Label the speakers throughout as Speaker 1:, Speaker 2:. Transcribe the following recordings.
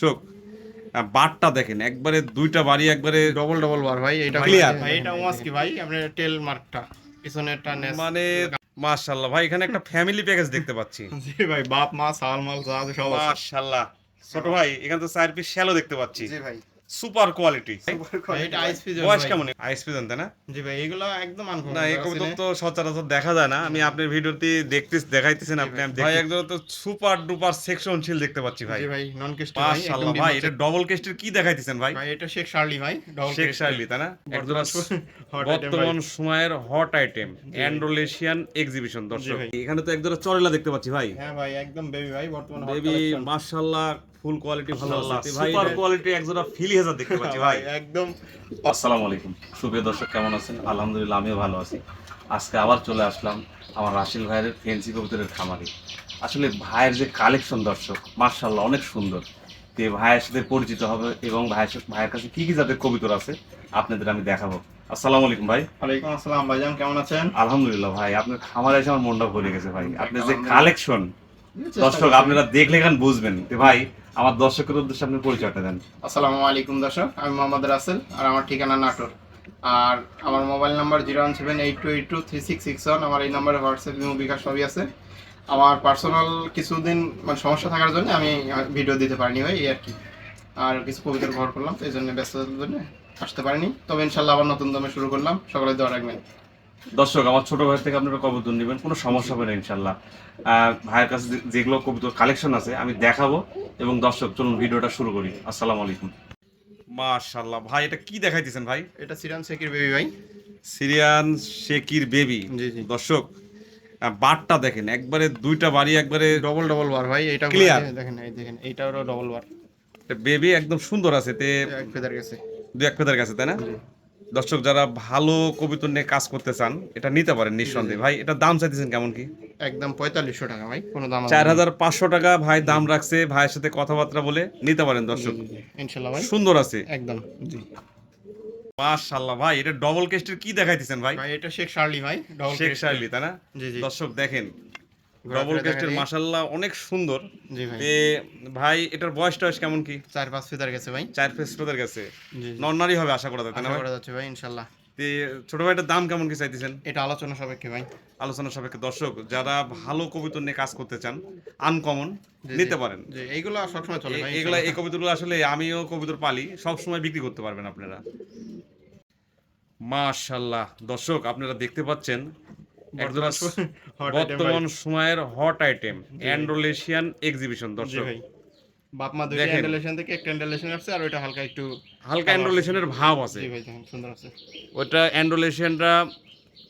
Speaker 1: দর্শক বারটা দেখেন একবারে দুইটা বাড়ি একবারে
Speaker 2: ডবল ডবল বার ভাই এটা
Speaker 1: ক্লিয়ার
Speaker 2: ভাই এটা ওয়াসকি ভাই আপনার টেল মার্কটা পিছনেরটা নেস।
Speaker 1: মানে মাশাআল্লাহ ভাই এখানে একটা ফ্যামিলি প্যাকেজ দেখতে পাচ্ছি।
Speaker 2: জি ভাই বাপ মা সালমাল যা সব
Speaker 1: মাশাআল্লাহ। ছোট ভাই এখানে তো চার পিস শ্যালো দেখতে পাচ্ছি।
Speaker 2: জি ভাই।
Speaker 1: Super quality. বয়স কেমন? আইস পিজন তাই না?
Speaker 2: জি ভাই এগুলো একদম
Speaker 1: না এই কবিতা তো সচরাচর দেখা যায় না। আমি আপনার ভিডিওতে দেখতে দেখাইতেছেন আপনি আমি ভাই। একদম তো সুপার ডুপার সেকশনশীল দেখতে পাচ্ছি ভাই।
Speaker 2: জি ভাই নন কেস্ট ভাই
Speaker 1: মাশাআল্লাহ ভাই এটা ডবল কেস্টের কি দেখাইতেছেন ভাই?
Speaker 2: ভাই এটা শেখ শার্লি ভাই ডবল
Speaker 1: শেখ শার্লি তাই না? একদম
Speaker 2: হট
Speaker 1: বর্তমান সময়ের হট আইটেম অ্যান্ড্রোলেশিয়ান এক্সিবিশন দর্শক।
Speaker 2: ভাই।
Speaker 1: এখানে তো একজোড়া চরেলা দেখতে পাচ্ছি ভাই।
Speaker 2: হ্যাঁ ভাই একদম বেবি ভাই বর্তমান
Speaker 1: বেবি মাশাআল্লাহ ফুল কোয়ালিটি ভালো আছে। ভাই
Speaker 2: super
Speaker 1: কোয়ালিটি একজোড়া ফিলি হাজার দেখতে পাচ্ছি ভাই
Speaker 2: একদম
Speaker 3: আসসালামু আলাইকুম। সুপ্রিয় দর্শক কেমন আছেন? আলহামদুলিল্লাহ আমিও ভালো আছি। আজকে আবার চলে আসলাম আমার রাশিল ভাইয়ের ফেন্সি কবুতরের খামারে। আসলে ভাইয়ের যে কালেকশন দর্শক মার্শাল্লাহ অনেক সুন্দর। তো ভাইয়ের সাথে পরিচিত হবে এবং ভাইয়ের সাথে- ভাইয়ের কাছে কি কি জাতের কবুতর আছে আপনাদের আমি দেখাবো। আসসালামু আলাইকুম ভাই।
Speaker 2: ওয়ালাইকুম আসসালাম ভাইজান কেমন আছেন?
Speaker 3: আলহামদুলিল্লাহ ভাই। আপনার খামারে এসে আমার মনটা ভরে গেছে ভাই। আপনার যে কালেকশন দর্শক আপনারা দেখলে এখান বুঝবেন তো ভাই আমার দর্শকের উদ্দেশ্যে আপনি পরিচয়টা দেন।
Speaker 2: আসসালামু আলাইকুম দর্শক আমি মোহাম্মদ রাসেল আর আমার ঠিকানা নাটোর। আর আমার mobile number zero one seven eight two eight two three six six one আমার এই নাম্বারে হোয়াটসঅ্যাপ এবং বিকাশ সবই আছে। আমার পার্সোনাল কিছুদিন মানে সমস্যা থাকার জন্য আমি ভিডিও দিতে পারিনি ভাই এই আর কি। আর কিছু কবিতা ব্যবহার করলাম এই জন্য ব্যস্ততার জন্য আসতে পারিনি। তবে ইনশাল্লাহ আবার নতুন দমে শুরু করলাম। সকালে দেওয়া রাখবেন।
Speaker 3: দর্শক আমার ছোট ভাই থেকে আপনারা কবুতর নেবেন কোনো সমস্যা হবে না ইনশাল্লাহ। ভাইয়ের কাছে যেগুলো কবুতর কালেকশন আছে আমি দেখাবো এবং দর্শক চলুন ভিডিওটা শুরু করি। আসসালামু আলাইকুম।
Speaker 1: মাশাআল্লাহ। ভাই এটা কি দেখাইতেছেন ভাই?
Speaker 2: এটা সিরান শেখির বেবি ভাই।
Speaker 1: সিরিয়ান শেকির বেবি
Speaker 2: জি, জি।
Speaker 1: দর্শক বারটা দেখেন একবারে দুইটা বাড়ি একবারে
Speaker 2: ডবল ডবল বার ভাই এটা
Speaker 1: Clear?
Speaker 2: দেখেন এই দেখেন এইটারও ডবল বার
Speaker 1: বেবি একদম সুন্দর আছে তে
Speaker 2: এক ফেদার গেছে।
Speaker 1: দু এক ফেদার কাছে তাই না? দর্শক যারা ভালো কবিতর নিয়ে কাজ করতে চান এটা নিতে পারেন নিঃসন্দেহে। ভাই এটা দাম চাইতেছেন কেমন কি?
Speaker 2: একদম পঁয়তাল্লিশশো টাকা ভাই। কোনো দাম
Speaker 1: চার হাজার পাঁচশো টাকা ভাই দাম রাখছে ভাইয়ের সাথে কথাবার্তা বলে নিতে পারেন দর্শক।
Speaker 2: ইনশাল্লাহ ভাই।
Speaker 1: সুন্দর আছে।
Speaker 2: একদম জি।
Speaker 1: মাশাআল্লাহ ভাই এটা ডবল কেস্টের কি দেখাইতেছেন ভাই?
Speaker 2: ভাই এটা শেখ শার্লি ভাই ডবল
Speaker 1: শেখ শাইলি তাই না? দর্শক দেখেন ডবল কেস্টের
Speaker 2: দেখালি।
Speaker 1: মাশাআল্লাহ অনেক সুন্দর।
Speaker 2: ভাই।
Speaker 1: তে ভাই এটার বয়স টয়স কেমন কি?
Speaker 2: চার পাঁচ ফেদার গেছে ভাই।
Speaker 1: চার
Speaker 2: জি জি।
Speaker 1: নন্নারি হবে আশা করা না
Speaker 2: আশা করা যাচ্ছে ভাই
Speaker 1: তে ছোট ভাইটার দাম কেমন কি চাইতেছেন?
Speaker 2: এটা আলোচনা সাপেক্ষে ভাই।
Speaker 1: আলোচনা সাপেক্ষে। দর্শক যারা ভালো কবিতর নিয়ে কাজ করতে চান আনকমন নিতে পারেন।
Speaker 2: এইগুলো সবসময় চলে ভাই
Speaker 1: এ- এগুলা এই কবিতাগুলো আসলে আমিও কবিতর পালি সব সময় বিক্রি করতে পারবেন আপনারা। মাশাল্লাহ দর্শক আপনারা দেখতে পাচ্ছেন বর্তমান সময়ের হট আইটেম এক্সিবিশন দর্শক।
Speaker 2: বাপ মা দুইটা। থেকে একটা আর ওইটা হালকা একটু
Speaker 1: হালকা ভাব আছে।
Speaker 2: জি ভাই সুন্দর আছে।
Speaker 1: ওইটা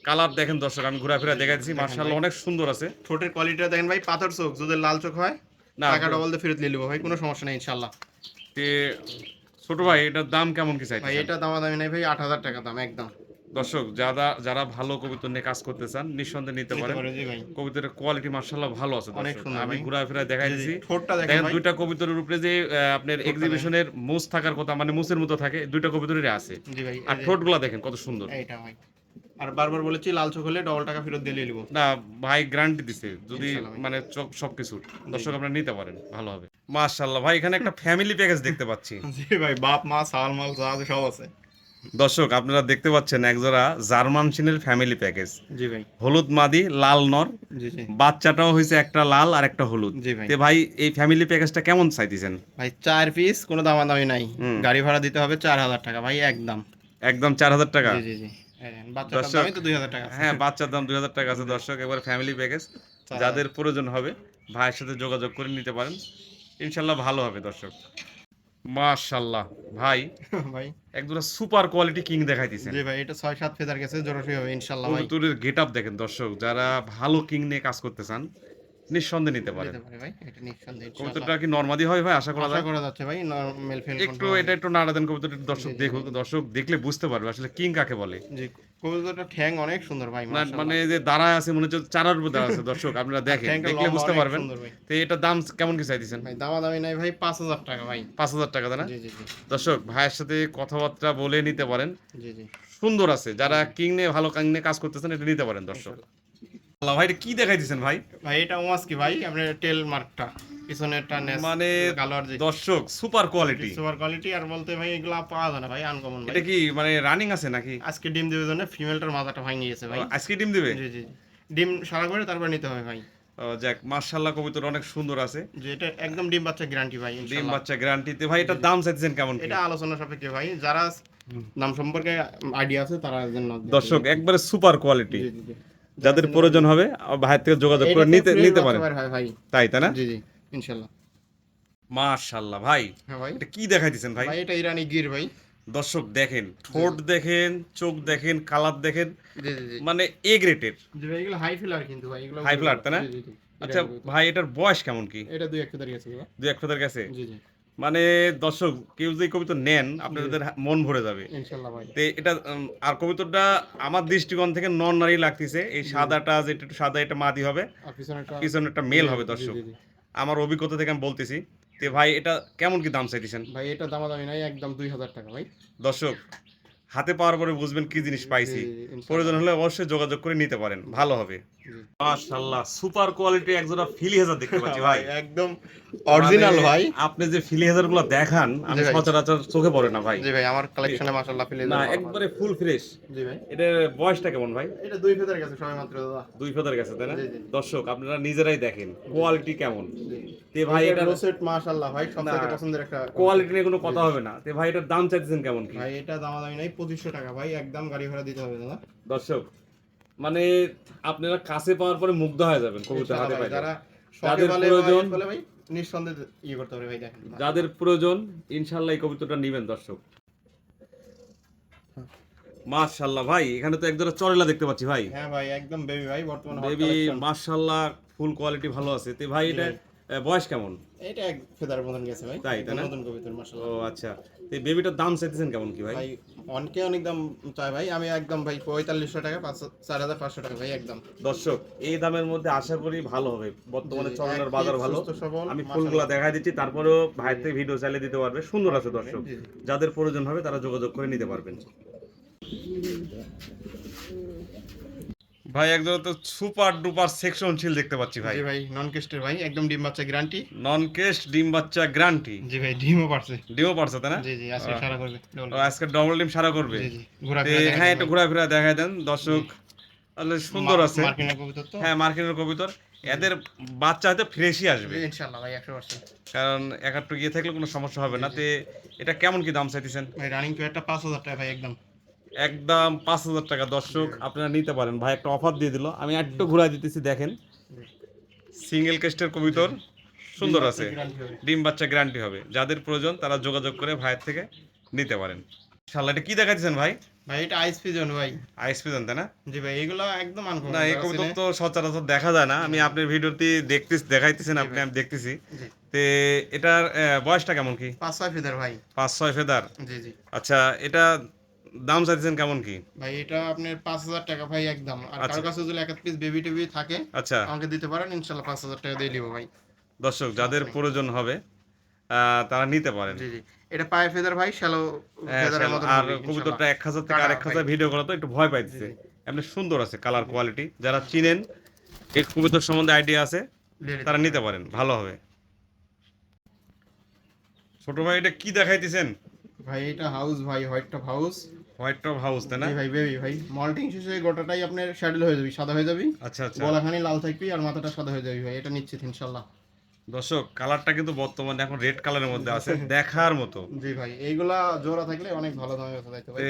Speaker 1: কালার দেখেন দর্শক আমি ঘোরাফেরা দেখাচ্ছি মার্শাল্লাহ অনেক সুন্দর আছে।
Speaker 2: ঠোঁটের কোয়ালিটিটা দেখেন ভাই পাথর চোখ যদি লাল চোখ হয়
Speaker 1: না
Speaker 2: টাকা ডবল দিয়ে ফেরত নিয়ে নেব ভাই কোনো সমস্যা নেই ইনশাল্লাহ
Speaker 1: তে ছোট ভাই এটার দাম কেমন কি চাই
Speaker 2: ভাই এটা দামাদামি নাই ভাই আট হাজার টাকা দাম একদম।
Speaker 1: দর্শক যারা যারা ভালো কবিতর নিয়ে কাজ করতে চান নিঃসন্দেহে নিতে পারেন। কবিতরের কোয়ালিটি মার্শাল্লাহ ভালো আছে দর্শক। আমি
Speaker 2: ভাই।
Speaker 1: ঘোরাফেরা দেখাই
Speaker 2: ঠোঁটটা দেখেন
Speaker 1: দুইটা কবিতরের উপরে যে আপনার এক্সিবিশনের মুস থাকার কথা মানে মুসের মতো থাকে দুইটা কবিতরেরই আছে। আর
Speaker 2: এই যে-
Speaker 1: ঠোঁটগুলা দেখেন কত সুন্দর।
Speaker 2: আর বারবার বলেছি লাল চোখ হলে ডবল টাকা ফেরত দিয়ে নিয়ে
Speaker 1: না ভাই গ্যারান্টি দিছে যদি মানে চক- সবকিছুর দর্শক আপনারা নিতে পারেন ভালো হবে। মাশাআল্লাহ ভাই এখানে একটা ফ্যামিলি প্যাকেজ দেখতে পাচ্ছি।
Speaker 2: জি ভাই বাপ মা সাল মাল যা সব আছে।
Speaker 1: দর্শক আপনারা দেখতে পাচ্ছেন একজোড়া জার্মান সিনের ফ্যামিলি প্যাকেজ
Speaker 2: জি ভাই।
Speaker 1: হলুদ মাদি লাল নর।
Speaker 2: জি জি।
Speaker 1: বাচ্চাটাও হয়েছে একটা লাল আর একটা হলুদ।
Speaker 2: জি ভাই।
Speaker 1: তে ভাই এই ফ্যামিলি প্যাকেজটা কেমন চাইতেছেন?
Speaker 2: ভাই চার পিস কোনো দামাদামি নাই। গাড়ি ভাড়া দিতে হবে চার হাজার টাকা ভাই একদম।
Speaker 1: একদম চার হাজার টাকা?
Speaker 2: জি জি
Speaker 1: হ্যাঁ বাচ্চার দাম দুই হাজার টাকা আছে। দর্শক এবার ফ্যামিলি প্যাকেজ যাদের প্রয়োজন হবে ভাইয়ের সাথে যোগাযোগ করে নিতে পারেন। ইনশাল্লাহ ভালো হবে দর্শক। মাশাল্লাহ ভাই
Speaker 2: ভাই।
Speaker 1: একদম সুপার কোয়ালিটি কিং দেখাই দিচ্ছেন
Speaker 2: জি ভাই এটা ছয় সাত ফেদার গেছে জোরসই হবে ইনশাল্লাহ ভাই।
Speaker 1: কবুতরের গেট আপ দেখেন দর্শক যারা ভালো কিং নিয়ে কাজ করতে চান নিঃসন্দেহে নিতে পারেন। কবুতরটা কি নর্মাদি হয় ভাই আশা করা যায়?
Speaker 2: করা যাচ্ছে ভাই মেল ফেল
Speaker 1: একটু এটা একটু নাড়া দেন কবুতরটা দর্শক দেখুক দর্শক দেখলে বুঝতে পারবে আসলে কিং কাকে বলে।
Speaker 2: জি। কবুতরটা ঠ্যাং অনেক সুন্দর ভাই
Speaker 1: মানে যে দাঁড়ায় আছে মনে হচ্ছে চারার উপর দাঁড়া আছে দর্শক আপনারা দেখেন দেখলে বুঝতে পারবেন। তো এটার দাম কেমন কি চাইতেছেন?
Speaker 2: ভাই দামাদামি নাই ভাই পাঁচ হাজার টাকা ভাই।
Speaker 1: পাঁচ হাজার টাকা তাই না? দর্শক ভাইয়ের সাথে কথাবার্তা বলে নিতে পারেন।
Speaker 2: জি জি।
Speaker 1: সুন্দর আছে যারা কিং নিয়ে ভালো কিং নিয়ে কাজ করতেছেন এটা নিতে পারেন দর্শক। আল্লাহ ভাই এটা কি দেখাই দিচ্ছেন ভাই?
Speaker 2: ভাই এটা ওয়াস কি ভাই? আপনার টেল মার্কটা। পিছনেরটা
Speaker 1: মানে দর্শক সুপার কোয়ালিটি
Speaker 2: সুপার কোয়ালিটি আর বলতে ভাই এগুলা পাওয়া যায় না ভাই আনকমন
Speaker 1: এটা কি মানে রানিং আছে নাকি?
Speaker 2: আজকে ডিম দেবে জন্য ফিমেলটার মাথাটা ভাঙে গেছে ভাই।
Speaker 1: আজকে ডিম দিবে?
Speaker 2: জি জি ডিম সারা করে তারপর নিতে হবে ভাই।
Speaker 1: যাক মার্শাল্লাহ কবুতর অনেক সুন্দর আছে।
Speaker 2: যে এটা একদম ডিম বাচ্চা গ্যারান্টি ভাই
Speaker 1: ডিম বাচ্চা গ্যারান্টিতে ভাই এটার দাম চাইতেছেন কেমন
Speaker 2: এটা আলোচনা সাপেক্ষে ভাই যারা নাম সম্পর্কে আইডিয়া আছে তারা
Speaker 1: দর্শক একবারে সুপার কোয়ালিটি যাদের প্রয়োজন হবে ভাইয়ের থেকে যোগাযোগ করে নিতে নিতে
Speaker 2: ভাই।
Speaker 1: তাই তাই না?
Speaker 2: জি জি। ইনশাআল্লাহ
Speaker 1: মাশাল্লাহ ভাই।
Speaker 2: হ্যাঁ ভাই।
Speaker 1: এটা কি দেখাইতেছেন ভাই?
Speaker 2: ভাই এটা ইরানি গির ভাই।
Speaker 1: দর্শক দেখেন ঠোঁট দেখেন চোখ দেখেন কালার দেখেন মানে এ গ্রেটের
Speaker 2: ভাই এগুলো হাই ফিলার কিন্তু ভাই এগুলো
Speaker 1: High flirt, তাই না? আচ্ছা ভাই এটার বয়স কেমন কি?
Speaker 2: এটা দুই একটা দাঁড়িয়ে আছে ভাই।
Speaker 1: দু এক ফেদার গেছে
Speaker 2: জি জি।
Speaker 1: মানে দর্শক কেউ যদি কবিতা নেন আপনাদের মন ভরে যাবে। তে এটা আর কবিতাটা আমার দৃষ্টিকোণ থেকে নন নারী লাগতেছে। এই সাদাটা যেটা একটু সাদা এটা মাদি হবে। পিছনে একটা মেল হবে দর্শক। আমার অভিজ্ঞতা থেকে আমি বলতেছি তে ভাই এটা কেমন কি দাম চাইতেছেন
Speaker 2: ভাই এটা দামাদামি নাই একদম দুই হাজার টাকা ভাই
Speaker 1: দর্শক হাতে পাওয়ার পরে বুঝবেন কি জিনিস পাইছি। প্রয়োজন হলে অবশ্যই যোগাযোগ করে নিতে পারেন ভালো হবে। মাশাআল্লাহ সুপার কোয়ালিটি একজোড়া ফিলি হেজার দেখতে পাচ্ছি ভাই।
Speaker 2: একদম অরিজিনাল
Speaker 1: মানে
Speaker 2: ভাই।
Speaker 1: আপনি যে ফিলি গুলো দেখান আমি সচরাচর চোখে পড়ে না ভাই।
Speaker 2: জি ভাই আমার কালেকশনে মাশাআল্লাহ ফিলে
Speaker 1: না একবারে ফুল ফ্রেশ
Speaker 2: জি ভাই।
Speaker 1: এটার বয়সটা কেমন ভাই?
Speaker 2: এটা দুই ফেদার গেছে সবাই মাত্র দাদা।
Speaker 1: দুই ফেদার গেছে তাই না। দর্শক আপনারা নিজেরাই দেখেন কোয়ালিটি কেমন। তে ভাই
Speaker 2: এটা রোসেট মাশাআল্লাহ ভাই সবথেকে পছন্দের একটা
Speaker 1: কোয়ালিটি নিয়ে কোনো কথা হবে না। তে ভাই এটার দাম চাইতেছেন কেমন কি?
Speaker 2: ভাই এটা দামাদামি নাই পঁচিশশো টাকা ভাই একদম গাড়ি ভাড়া দিতে হবে দাদা।
Speaker 1: দর্শক মানে আপনারা কাছে পাওয়ার পরে মুগ্ধ হয়ে যাবেন কবুতর হাতে
Speaker 2: পাই
Speaker 1: যাদের প্রয়োজন-
Speaker 2: নিঃসন্দেহে ইয়ে করতে পারে ভাই দেখেন।
Speaker 1: যাদের প্রয়োজন ইনশাল্লাহ এই কবিতাটা নেবেন দর্শক। মাশাল্লাহ ভাই এখানে তো একজোড়া চরেলা দেখতে পাচ্ছি ভাই।
Speaker 2: হ্যাঁ ভাই একদম বেবি ভাই বর্তমানে
Speaker 1: বেবি মাশাল্লাহ ফুল কোয়ালিটি ভালো আছে। তে ভাই এটা বয়স কেমন?
Speaker 2: এটা এক ফেদার মতন গেছে ভাই।
Speaker 1: তাই, তাই না?
Speaker 2: নতুন কবিতার
Speaker 1: ও আচ্ছা। তে বেবিটার দাম চাইতেছেন কেমন কি ভাই?
Speaker 2: ভাই অনেকে অনেক দাম চায় ভাই। আমি একদম ভাই পঁয়তাল্লিশশো টাকা পাঁচ চার হাজার পাঁচশো টাকা ভাই একদম।
Speaker 1: দর্শক এই দামের মধ্যে আশা করি ভালো হবে। বর্তমানে চরণের বাজার ভালো। আমি
Speaker 2: মাশাআল্লাহ।
Speaker 1: ফুলগুলা দেখাই দিচ্ছি তারপরেও ভাইয়ের থেকে ভিডিও চালিয়ে দিতে পারবে। সুন্দর আছে দর্শক। যাদের প্রয়োজন হবে তারা যোগাযোগ করে নিতে পারবেন। ভাই একজন তো সুপার ডুপার সেকশন ছিল দেখতে পাচ্ছি ভাই।
Speaker 2: জি ভাই নন কেস্টের ভাই একদম ডিম বাচ্চা গ্যারান্টি
Speaker 1: নন কেস্ট ডিম বাচ্চা গ্রান্টি
Speaker 2: জি ভাই ডিমও পারছে।
Speaker 1: ডিমও পারছে তাই না?
Speaker 2: জি জি আজকে সারা করবে
Speaker 1: আজকে ডবল ডিম সারা করবে।
Speaker 2: জি জি ঘোরা
Speaker 1: হ্যাঁ একটু ঘোরাফেরা দেখাই দেন। দর্শক তাহলে সুন্দর আছে।
Speaker 2: মার্কিনের কবিতা তো।
Speaker 1: হ্যাঁ মার্কিনের কবিতর। এদের বাচ্চা হয়তো ফ্রেশই আসবে।
Speaker 2: ইনশাআল্লাহ ভাই একশো পার্সেন্ট
Speaker 1: কারণ এক একটু গিয়ে থাকলে কোনো সমস্যা হবে না। তে এটা কেমন কি দাম চাইতেছেন?
Speaker 2: ভাই রানিং পেয়ারটা পাঁচ হাজার টাকা ভাই একদম।
Speaker 1: একদম পাঁচ হাজার টাকা দর্শক আপনারা নিতে পারেন। ভাই একটা অফার দিয়ে দিল। আমি একটু ঘুরাই দিতেছি দেখেন। সিঙ্গেল কেস্টের কবিতর সুন্দর আছে। ডিম বাচ্চা গ্যারান্টি হবে। যাদের প্রয়োজন তারা যোগাযোগ করে ভাইয়ের থেকে নিতে পারেন। শালা এটা কি দেখাচ্ছেন ভাই?
Speaker 2: ভাই এটা আইস পিজন ভাই।
Speaker 1: আইসপি জানতে না?
Speaker 2: জি ভাই এগুলো একদম আনকমন
Speaker 1: না এই কবিতর তো সচরাচর দেখা যায় না। আমি আপনার ভিডিওতে দেখতেছি দেখাইতেছেন আপনি আমি দেখতেছি। তে এটার বয়সটা কেমন কি?
Speaker 2: পাঁচ ছয় ফেদার ভাই।
Speaker 1: পাঁচ ছয় ফেদার
Speaker 2: জি জি।
Speaker 1: আচ্ছা এটা দাম চাইতেছেন কেমন কি?
Speaker 2: ভাই এটা আপনার পাঁচ হাজার টাকা ভাই একদম। আর
Speaker 1: আচ্ছা।
Speaker 2: কারও কাছে যদি এক পিস বেবি টেবি থাকে
Speaker 1: আচ্ছা।
Speaker 2: আমাকে দিতে পারেন ইনশাল্লাহ পাঁচ হাজার টাকা দিয়ে দিব ভাই।
Speaker 1: দর্শক যাদের প্রয়োজন হবে তারা নিতে পারেন।
Speaker 2: জি জি। এটা পায়ে ফেদার ভাই শ্যালো
Speaker 1: আর কবুতরটা এক হাজার থেকে আর এক হাজার ভিডিও করা তো একটু ভয় পাইতেছে। এমনি সুন্দর আছে কালার কোয়ালিটি যারা চিনেন এই কবুতর সম্বন্ধে আইডিয়া আছে তারা নিতে পারেন ভালো হবে। ছোট ভাই এটা কি দেখাইতেছেন?
Speaker 2: ভাই এটা হাউস ভাই white top house
Speaker 1: white top house তাই না?
Speaker 2: ভাই বেবি ভাই। মল্টিং শেষে গোটাটাই আপনার শ্যাডেল হয়ে যাবে সাদা হয়ে যাবে।
Speaker 1: আচ্ছা আচ্ছা।
Speaker 2: গলাখানি লাল থাকবি আর মাথাটা সাদা হয়ে যাবে ভাই এটা নিশ্চিত ইনশাল্লাহ।
Speaker 1: দর্শক কালারটা কিন্তু বর্তমানে এখন রেড কালারের মধ্যে আছে দেখার মতো।
Speaker 2: জি ভাই এইগুলা জোড়া থাকলে অনেক ভালো দামে বেচা যাইতে ভাই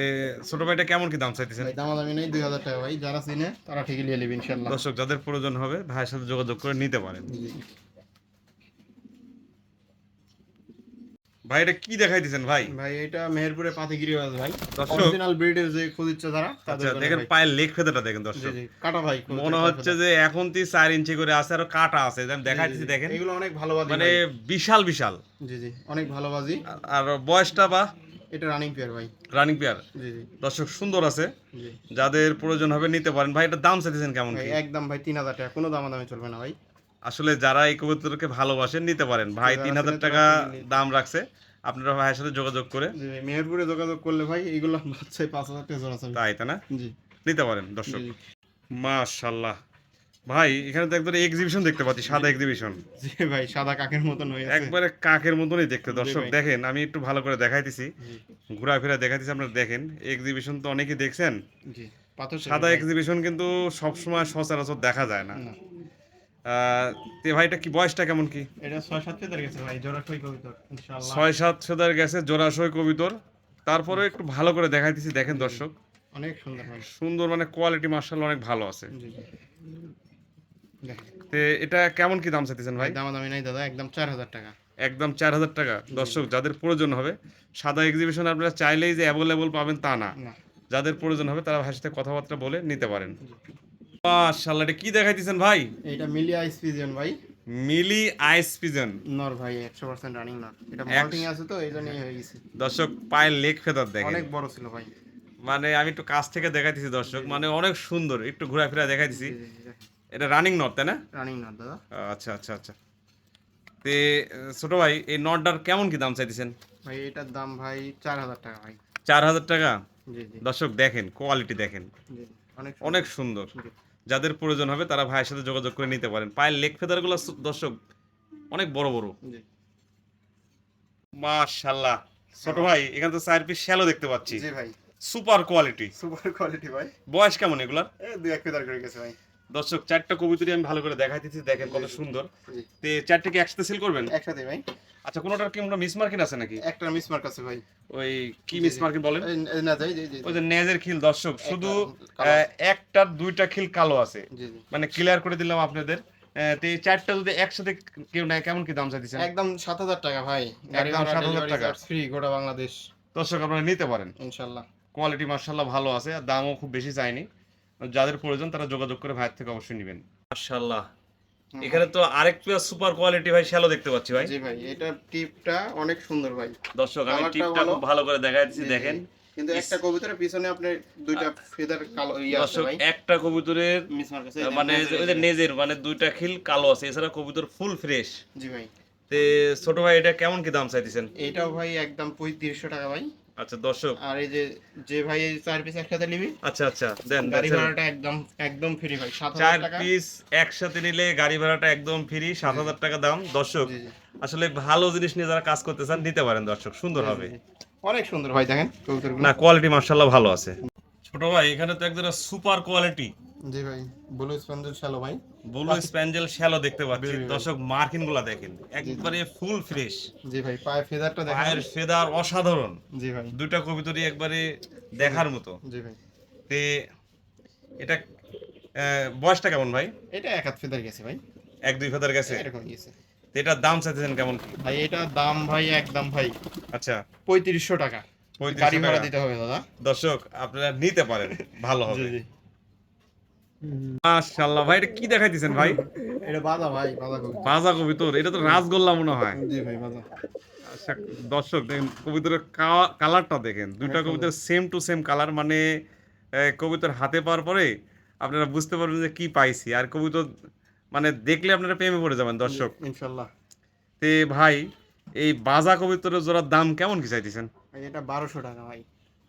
Speaker 1: ছোট ভাইটা কেমন কি দাম চাইতেছেন?
Speaker 2: ভাই দামাদামি নেই দুই হাজার টাকা ভাই। যারা চিনে তারা ঠিকই নিয়ে নেবে ইনশাল্লাহ।
Speaker 1: দর্শক যাদের প্রয়োজন হবে ভাইয়ের সাথে যোগাযোগ করে নিতে পারেন। ভাই এটা কি দেখাইতেছেন ভাই?
Speaker 2: ভাই এটা মেহেরপুরে পাতিগিরি আছে ভাই।
Speaker 1: দর্শক
Speaker 2: অরিজিনাল ব্রিডের যে খুঁজিচ্ছে যারা
Speaker 1: আচ্ছা দেখেন পায়ের লেগ ফেদারটা দেখেন দর্শক।
Speaker 2: জি কাটা ভাই
Speaker 1: মনে হচ্ছে যে এখন তুই চার ইঞ্চি করে আছে আর কাটা আছে আমি দেখাইতেছি দেখেন।
Speaker 2: এগুলো অনেক ভালো বাজি
Speaker 1: মানে বিশাল বিশাল।
Speaker 2: জি জি অনেক ভালো বাজি।
Speaker 1: আর- বয়সটা বা?
Speaker 2: এটা রানিং পেয়ার ভাই।
Speaker 1: রানিং পেয়ার
Speaker 2: জি জি।
Speaker 1: দর্শক সুন্দর আছে। যাদের প্রয়োজন হবে নিতে পারেন। ভাই এটার দাম চাইতেছেন কেমন
Speaker 2: ভাই একদম ভাই তিন হাজার টাকা। কোনো দামাদামি চলবে না ভাই।
Speaker 1: আসলে যারা এই কবুতরকে ভালোবাসেন নিতে পারেন। ভাই তিন হাজার টাকা দাম রাখছে। আপনারা ভাইয়ের সাথে যোগাযোগ করে।
Speaker 2: মেহেরপুরে যোগাযোগ করলে ভাই এইগুলো বাচ্চায় পাঁচ হাজার টাকা
Speaker 1: তাই তাই না?
Speaker 2: জি।
Speaker 1: নিতে পারেন দর্শক। মাশাল্লাহ ভাই এখানে তো একবারে এক্সিবিশন দেখতে পাচ্ছি সাদা এক্সিবিশন
Speaker 2: জি ভাই সাদা কাকের মতন হয়ে
Speaker 1: একবারে কাকের মতনই দেখতে দর্শক দেখেন আমি একটু ভালো করে দেখাইতেছি। ঘোরাফেরা দেখাইতেছি আপনারা দেখেন এক্সিবিশন তো অনেকেই দেখছেন।
Speaker 2: জি
Speaker 1: সাদা এক্সিবিশন কিন্তু সবসময় সচরাচর দেখা যায় না। তে ভাই এটা কি বয়সটা কেমন কি?
Speaker 2: এটা ছয় সাত ফেদার গেছে ভাই জোড়া সই কবিতর ইনশাআল্লাহ।
Speaker 1: ছয় সাত সদার গেছে জোড়াশয় কবিতর। তারপরে একটু ভালো করে দেখাইতেছি দেখেন দর্শক।
Speaker 2: অনেক সুন্দর
Speaker 1: সুন্দর মানে কোয়ালিটি মার্শাল অনেক ভালো আছে। তে এটা কেমন কি দাম চাইতেছেন ভাই?
Speaker 2: ভাই দামাদামি নাই দাদা একদম চার হাজার টাকা।
Speaker 1: একদম চার হাজার টাকা। দর্শক যাদের প্রয়োজন হবে সাদা এক্সিবিশন আপনারা চাইলেই যে অ্যাভেলেবল পাবেন তা না।
Speaker 2: না।
Speaker 1: যাদের প্রয়োজন হবে তারা ভাইয়ের সাথে কথাবার্তা বলে নিতে পারেন। মাশাআল্লাহ এটা কি দেখাইতেছেন ভাই?
Speaker 2: এইটা মিলি আইস পিজন ভাই।
Speaker 1: মিলি আইস পিজন
Speaker 2: নর ভাই একশো পার্সেন্ট রানিং নর। এটা মল্টিং আছে তো এই জন্যই হয়ে গেছে।
Speaker 1: দর্শক পায়ের লেগ ফেদার দেখেন।
Speaker 2: অনেক বড় ছিল ভাই।
Speaker 1: মানে আমি একটু কাছ থেকে দেখাইতেছি দর্শক মানে অনেক সুন্দর একটু ঘোরাফেরা দেখাইতেছি। এটা রানিং নট তাই না?
Speaker 2: রানিং দাদা।
Speaker 1: আচ্ছা আচ্ছা আচ্ছা। তে ছোট ভাই এই নটটার কেমন কি দাম চাইতেছেন?
Speaker 2: ভাই এটার দাম ভাই চার হাজার টাকা ভাই।
Speaker 1: চার হাজার টাকা? দর্শক দেখেন কোয়ালিটি দেখেন।
Speaker 2: অনেক
Speaker 1: সুন্দর। যাদের প্রয়োজন হবে তারা ভাইয়ের সাথে যোগাযোগ করে নিতে পারেন। পায়ের লেগ ফেদারগুলো গুলো দর্শক অনেক বড় বড়। মাশাল্লাহ ছোট ভাই এখানে তো চার পিস শ্যালো দেখতে পাচ্ছি।
Speaker 2: জি ভাই।
Speaker 1: সুপার কোয়ালিটি
Speaker 2: সুপার কোয়ালিটি ভাই।
Speaker 1: বয়স কেমন এগুলার?
Speaker 2: এই দুই এক ফেদার করে গেছে ভাই।
Speaker 1: দর্শক চারটা কবুতরি আমি ভালো করে দেখাইতেছি দেখেন কত সুন্দর। তে চারটে কি একসাথে সেল করবেন?
Speaker 2: একসাথে ভাই।
Speaker 1: আচ্ছা কোনোটার কি মিস মার্কিন আছে নাকি?
Speaker 2: একটা মিস মার্ক আছে ভাই।
Speaker 1: ওই কি মিস মার্কিন বলেন?
Speaker 2: না যাই
Speaker 1: ওই যে নেজের খিল দর্শক শুধু একটা দুইটা খিল কালো আছে। মানে ক্লিয়ার করে দিলাম আপনাদের। তো চারটা যদি একসাথে কেউ নেয় কেমন কি দাম চাইতেছেন?
Speaker 2: একদম সাত হাজার টাকা ভাই।
Speaker 1: একদম
Speaker 2: ভাড়া
Speaker 1: 7,000 টাকা।
Speaker 2: ফ্রি গোটা বাংলাদেশ।
Speaker 1: দর্শক আপনারা নিতে পারেন।
Speaker 2: ইনশাল্লাহ।
Speaker 1: কোয়ালিটি মার্শাল্লাহ ভালো আছে। আর দামও খুব বেশি চাইনি। যাদের প্রয়োজন তারা যোগাযোগ করে ভাইয়ের থেকে অবশ্যই নেবেন। মার্শাল্লাহ এখানে তো আরেক সুপার কোয়ালিটি ভাই শ্যালো দেখতে পাচ্ছি ভাই।
Speaker 2: জি ভাই এটা টিপটা অনেক সুন্দর ভাই।
Speaker 1: দর্শক আমি টিপটা খুব ভালো করে
Speaker 2: জি।
Speaker 1: দেখেন।
Speaker 2: কিন্তু একটা কবুতরের পিছনে আপনি দুইটা ফেদার কালো ইয়ে আছে
Speaker 1: দর্শক
Speaker 2: ভাই।
Speaker 1: একটা কবুতরের
Speaker 2: মিস মার্ক আছে
Speaker 1: মানে ওই যে নেজের মানে দুইটা খিল কালো আছে। এছাড়া কবুতর ফুল ফ্রেশ
Speaker 2: জি ভাই।
Speaker 1: তে ছোট ভাই এটা কেমন কি দাম চাইতেছেন?
Speaker 2: এইটাও ভাই একদম পঁয়ত্রিশশো টাকা ভাই।
Speaker 1: আচ্ছা দর্শক।
Speaker 2: আর এই যে যে ভাই এই চার পিস একসাথে নিবি?
Speaker 1: আচ্ছা আচ্ছা দেন
Speaker 2: গাড়ি ভাড়াটা একদম একদম ফ্রি ভাই সাত
Speaker 1: চার পিস একসাথে নিলে গাড়ি ভাড়াটা একদম ফ্রি সাত হাজার টাকা দাম। দর্শক। আসলে ভালো জিনিস নিয়ে যারা কাজ করতে চান নিতে পারেন দর্শক সুন্দর হবে।
Speaker 2: অনেক সুন্দর ভাই দেখেন
Speaker 1: না কোয়ালিটি মার্শাল্লাহ ভালো আছে। ছোট ভাই এখানে তো একদম সুপার কোয়ালিটি
Speaker 2: জি ভাই ব্লু স্পঞ্জেল শ্যালো ভাই।
Speaker 1: ব্লু শ্যালো দেখতে পাচ্ছি। দর্শক মার্কিনগুলা দেখেন। একবারে ফুল ফ্রেশ।
Speaker 2: জি ভাই পায়ে ফেদারটা দেখেন।
Speaker 1: পায়ের ফেদার অসাধারণ।
Speaker 2: জি ভাই।
Speaker 1: দুইটা কবিতরি একবারে দেখার মতো।
Speaker 2: জি ভাই।
Speaker 1: তে এটা বয়সটা কেমন ভাই?
Speaker 2: এটা এক হাত ফেদার গেছে ভাই।
Speaker 1: এক দুই ফেদার গেছে?
Speaker 2: এরকম গেছে।
Speaker 1: এটার দাম চাইতেছেন কেমন?
Speaker 2: ভাই এটা দাম ভাই একদম ভাই।
Speaker 1: আচ্ছা।
Speaker 2: পঁয়ত্রিশশো টাকা। গাড়ি ভাড়া দিতে হবে দাদা।
Speaker 1: দর্শক আপনারা নিতে পারেন। ভালো হবে। মাশাআল্লাহ ভাই এটা কি দেখাইতেছেন ভাই?
Speaker 2: এটা বাদা ভাই কবুতর
Speaker 1: বাজা কবিতর এটা তো মনে হয়।
Speaker 2: জি ভাই বাদা
Speaker 1: আচ্ছা দর্শক দেখেন কবিতরের কালারটা দেখেন। দুইটা কবিতর সেম টু সেম কালার মানে কবিতর হাতে পাওয়ার পরে আপনারা বুঝতে পারবেন যে কি পাইছি। আর কবিতর মানে দেখলে আপনারা প্রেমে পড়ে যাবেন দর্শক।
Speaker 2: ইনশাল্লাহ
Speaker 1: তে ভাই এই বাজা কবিতরের জোড়ার দাম কেমন কি চাইতেছেন?
Speaker 2: ভাই এটা বারোশো টাকা ভাই।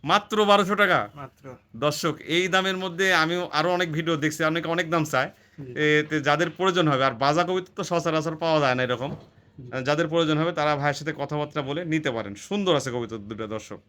Speaker 1: মাত্র বারোশো টাকা।
Speaker 2: মাত্র।
Speaker 1: দর্শক এই দামের মধ্যে আমি আরও অনেক ভিডিও দেখছি অনেকে অনেক দাম চায়। এতে যাদের প্রয়োজন হবে আর বাজা কবিতা তো সচরাচর পাওয়া যায় না এরকম। যাদের প্রয়োজন হবে তারা ভাইয়ের সাথে কথাবার্তা বলে নিতে পারেন। সুন্দর আছে কবিতা দুটো দর্শক।